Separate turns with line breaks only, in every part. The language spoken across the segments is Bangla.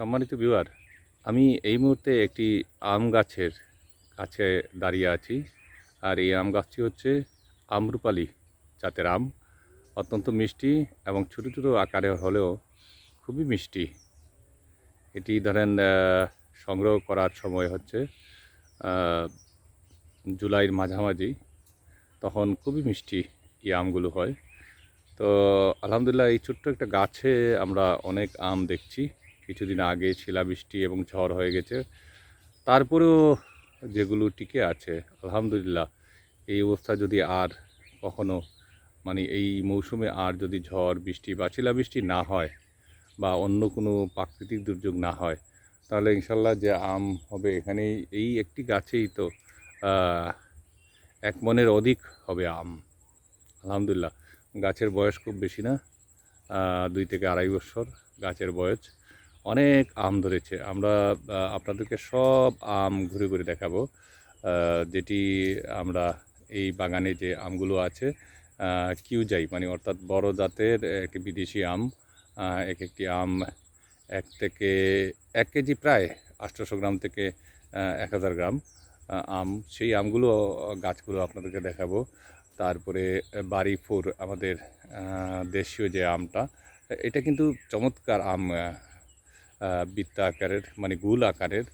সম্মানিত বিওয়ার আমি এই মুহূর্তে একটি আম গাছের কাছে দাঁড়িয়ে আছি। আর এই আম গাছটি হচ্ছে আমরুপালি জাতের আম। অত্যন্ত মিষ্টি এবং ছোটো ছোটো আকারে হলেও খুবই মিষ্টি। এটি ধরেন সংগ্রহ করার সময় হচ্ছে জুলাইয়ের মাঝামাঝি, তখন খুবই মিষ্টি এই আমগুলো হয়। তো আলহামদুলিল্লাহ এই ছোট্ট একটা গাছে আমরা অনেক আম দেখছি। কিছুদিন আগে শিলাবৃষ্টি এবং ঝড় হয়ে গেছে। তারপরেও যেগুলো টিকে আছে, আলহামদুলিল্লাহ, এই অবস্থা যদি আর কখনো মানে এই মৌসুমে আর যদি ঝড়, বৃষ্টি বা শিলাবৃষ্টি না হয় বা অন্য কোনো প্রাকৃতিক দুর্যোগ না হয়, তাহলে ইনশাল্লাহ যে আম হবে এখানে এই একটি গাছেই তো এক মনের অধিক হবে আম। আলহামদুলিল্লাহ, গাছের বয়স খুব বেশি না দুই থেকে আড়াই বছর গাছের বয়স। অনেক আম ধরেছে। আমরা আপনাদেরকে সব আম ঘুরে ঘুরে দেখাবো। যেটি আমরা এই বাগানে যে আমগুলো আছে কিউজাই মানে অর্থাৎ বড় জাতের একটি বিদেশি আম এক একটি আম এক থেকে এক কেজি প্রায় আটশোশো গ্রাম থেকে এক হাজার গ্রাম আম। সেই আমগুলো, গাছগুলো আপনাদেরকে দেখাবো। তারপরে বাড়ি ফোর আমাদের দেশীয় যে আমটা, এটা কিন্তু চমৎকার আম বৃত্তা আকারের মানে গুল আকারের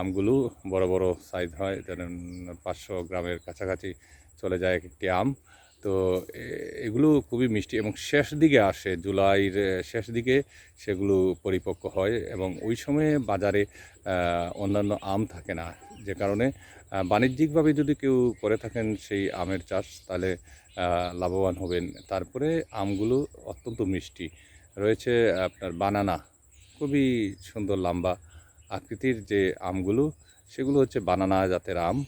আমগুলো বড় বড় সাইজ হয় ধরেন পাঁচশো গ্রামের কাছাকাছি চলে যায় একটি আম। তো এগুলো খুবই মিষ্টি এবং শেষ দিকে আসে, জুলাইয়ের শেষ দিকে সেগুলো পরিপক্ক হয় এবং ওই সময়ে বাজারে অন্যান্য আম থাকে না। যে কারণে বাণিজ্যিকভাবে যদি কেউ করে থাকেন সেই আমের চাষ, তাহলে লাভবান হবেন। তারপরে আমগুলো অত্যন্ত মিষ্টি। রয়েছে আপনার বানানা। খুবই সুন্দর লম্বা আকৃতির যে আমগুলো, সেগুলো হচ্ছে বানানা জাতের আম।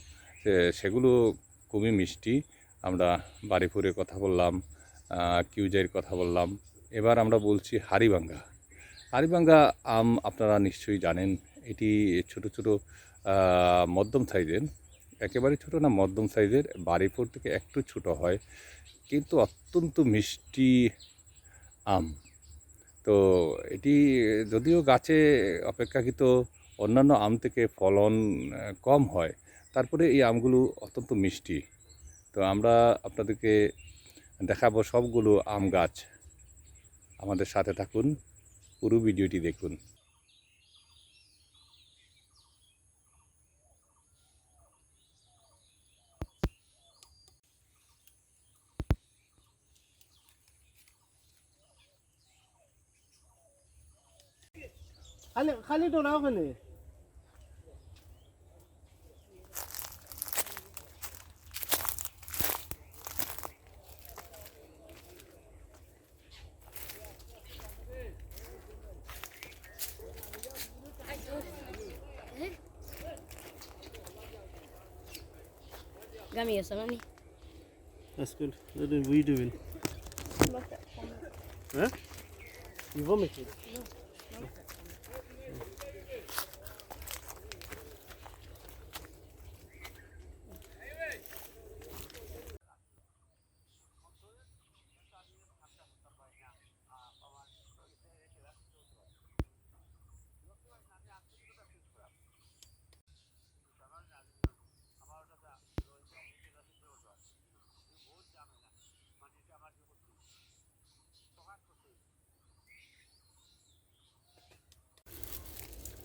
সেগুলো খুবই মিষ্টি। আমরা বাড়িপুরের কথা বললাম কিউজের কথা বললাম। এবার আমরা বলছি হাড়িভাঙ্গা হাড়িভাঙ্গা আম আপনারা নিশ্চয়ই জানেন। এটি ছোট ছোট মধ্যম সাইজের। একেবারে ছোট না, মধ্যম সাইজের। বাড়িপুর থেকে একটু ছোট হয়। কিন্তু অত্যন্ত মিষ্টি আম। তো এটি যদিও গাছে অপেক্ষাকৃত অন্যান্য আম থেকে ফলন কম হয়, তারপরে এই আমগুলো অত্যন্ত মিষ্টি। তো আমরা আপনাদেরকে দেখাবো সবগুলো আম গাছ। আমাদের সাথে থাকুন, পুরো ভিডিওটি দেখুন।
খালি খালি টোলা ওখানে
Gami sama nih.
That's good. What are we doing? Huh? You vomited? Yang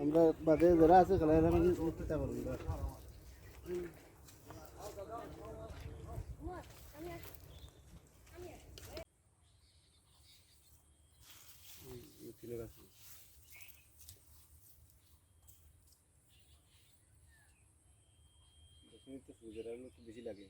আমরা বাদে যারা আছে খেলা আমি চিন্তা করব বেশি লাগে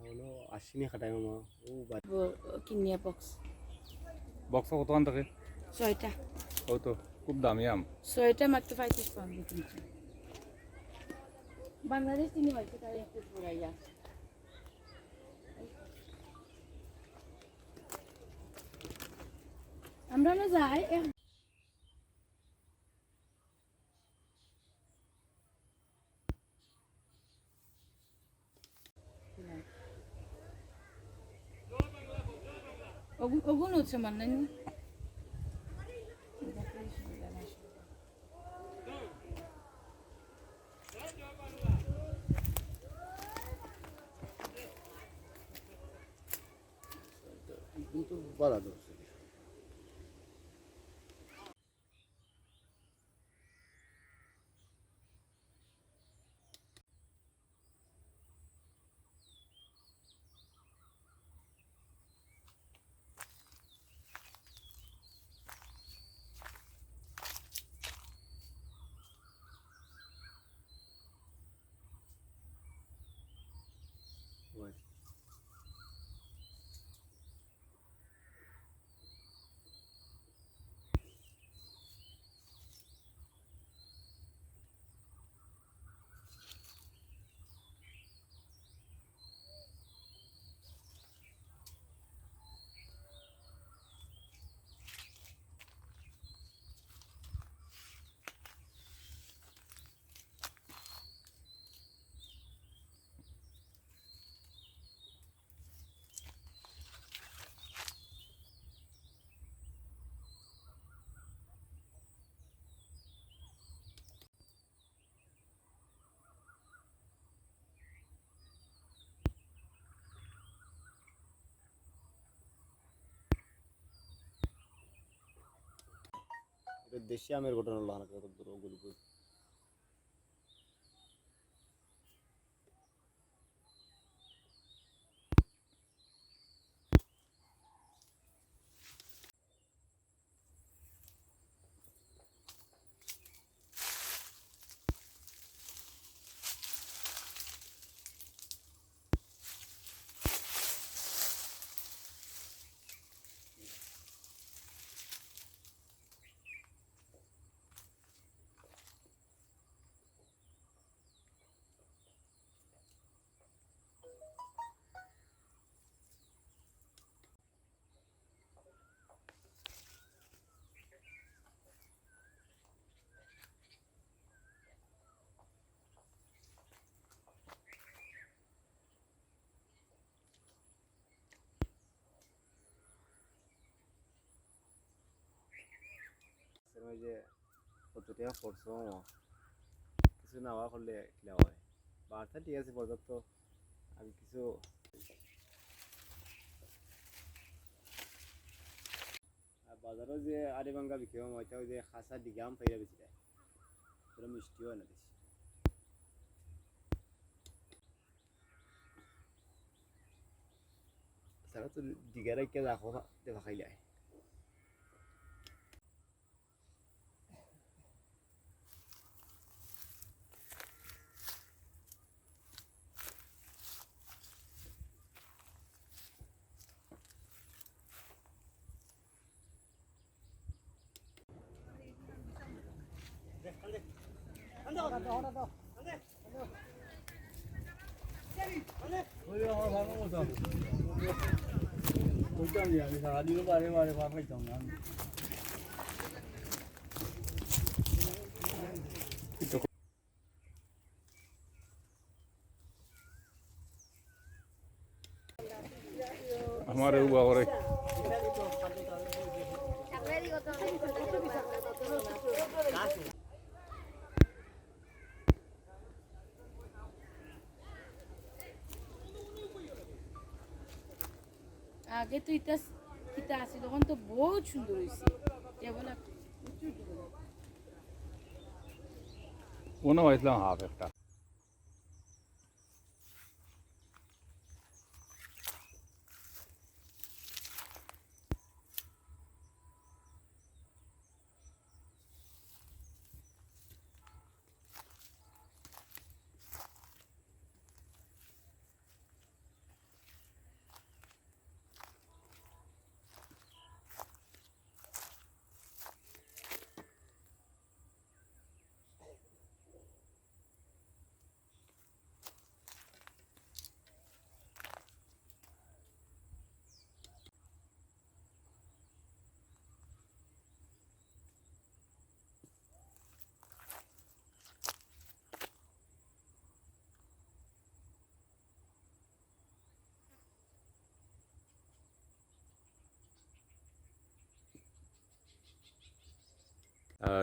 হলো আশ্বিনী খাটাই মামা ও বাড়ি
কিনিয়া বক্স
বক্স কতক্ষণ থাকে
ছয়টা
ও তো খুব দামি আম
ছয়টা মাত্র পঁয়ত্রিশ পাউন্ড কিনছে বাংলাদেশ তিনি হয়তো তাই একটু ঘুরাইয়া। আমরা না যাই ওগুন ওগুন হচ্ছে
ದೇಶಿ ಆಮೇಲೆ ಕೊಟ್ಟನಲ್ಲ ನನಗೆ ಗೊತ್ತಿರೋ ಗುಲ್ಬುಲ್ ওই যে কত টাকা পড়ছম কিছু না হওয়া করলে কিনা হয়? বার্তা ঠিক আছে পর্যাপ্ত। আমি কিছু বাজারও যে আরে ভাঙ্গা বিক্রি হয় যে খাসা ডিগাম পাইয়া বেশি দেয়। সেটা মিষ্টি হয় না বেশি।
তারা তো দিঘারাইকে রাখো দেখা
খাইলে সারাদিনও বারে বারে পা পাইতাম না
আমার বাবার
আগে তো ইতা ইতা আসি তখন তো বহুত সুন্দর হয়েছে সুন্দর।
মনে হয়েছিলাম হাফ একটা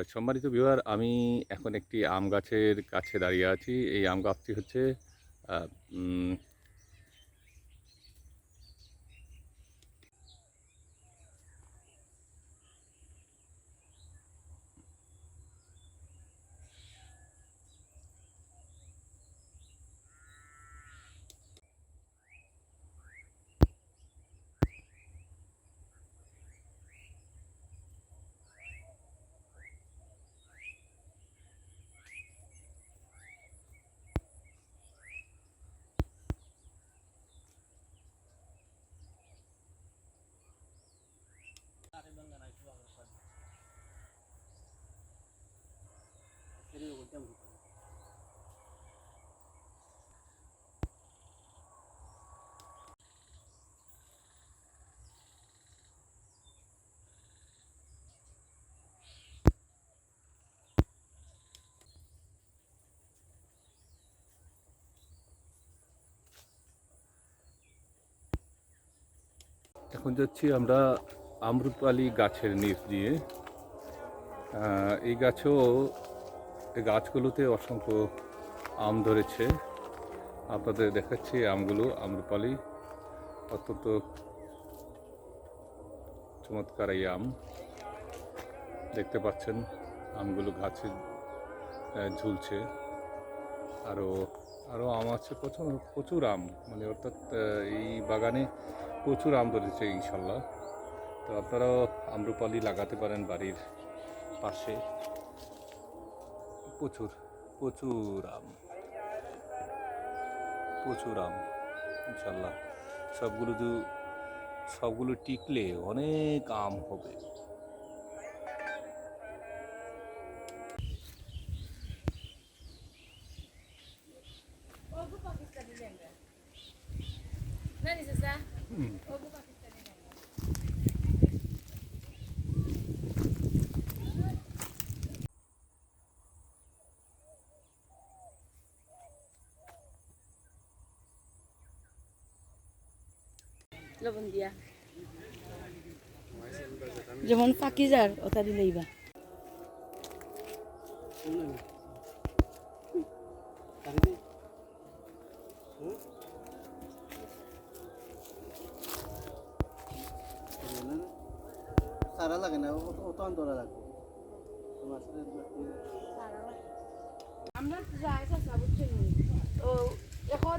সম্মানিত বিহার আমি এখন একটি আম গাছের কাছে দাঁড়িয়ে আছি। এই আম গাছটি হচ্ছে উম, এখন যাচ্ছি আমরা আমরুপালি গাছের নিচ দিয়ে। এই গাছও এই গাছগুলোতে অসংখ্য আম ধরেছে। আপনাদের দেখাচ্ছি আমগুলো, আম্রপালি। অত্যন্ত চমৎকার এই আম। দেখতে পাচ্ছেন, আমগুলো গাছে ঝুলছে। আরও আরও আম আছে, প্রচুর প্রচুর আম। মানে অর্থাৎ এই বাগানে প্রচুর আম ধরেছে, ইনশাল্লাহ। তো আপনারাও আম্রপালি লাগাতে পারেন বাড়ির পাশে। প্রচুর প্রচুর আম প্রচুর আম ইনশাল্লাহ সবগুলো দু সবগুলো টিকলে অনেক আম হবে
Nani sasa?
হুম।
লবণ দিয়া। যেমন পাকিজার ওটা দিলেইবা
সারা লাগে না ও তো অন্তরা লাগবে
আমরা যাই চাষা বুঝছেন ও এখন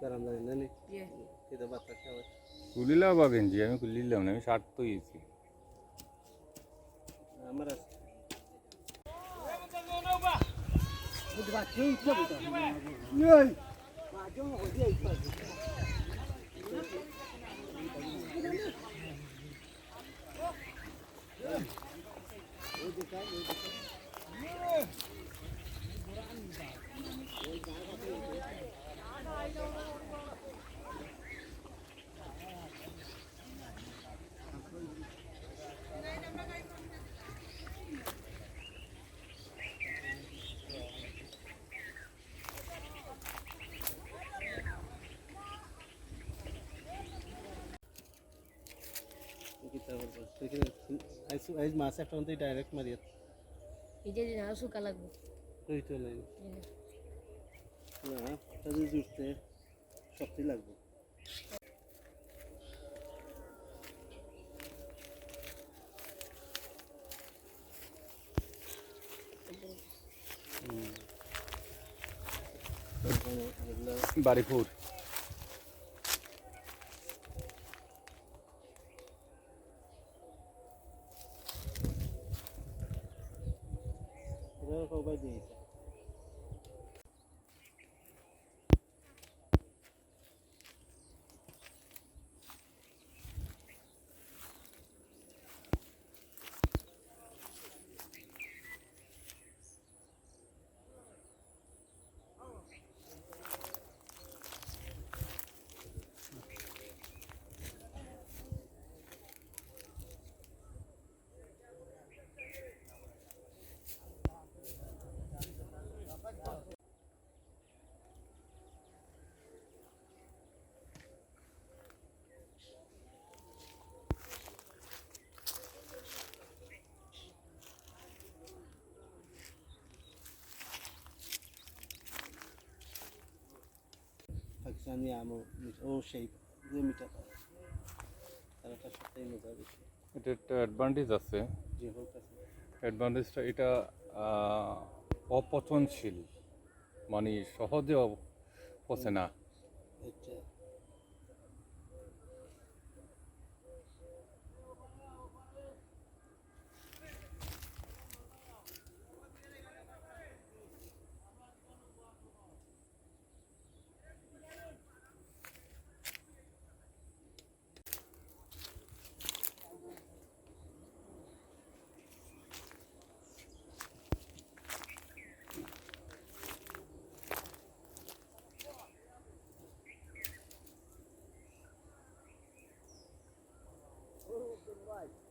কারণ জানি না নি কিতা বাতাস খাওয়া
কুলিলাম বা গেঞ্জি আমি খুলিলাম না আমি শার্ট তো গেছি
আমার আছে আইস মাছ একটা ডাইরেক্ট মারিয়া
এই যে না শুকা
না তাহলে জুড়তে শক্তি লাগবে
বাড়িপুর
আমও ও সেই যে মিটা তারাটা সবটাই মজা বেশি।
এটা একটা অ্যাডভান্টেজ আছে।
যে হোক আছে
অ্যাডভান্টেজটা এটা অপচনশীল। মানে সহজে পচে না।
right.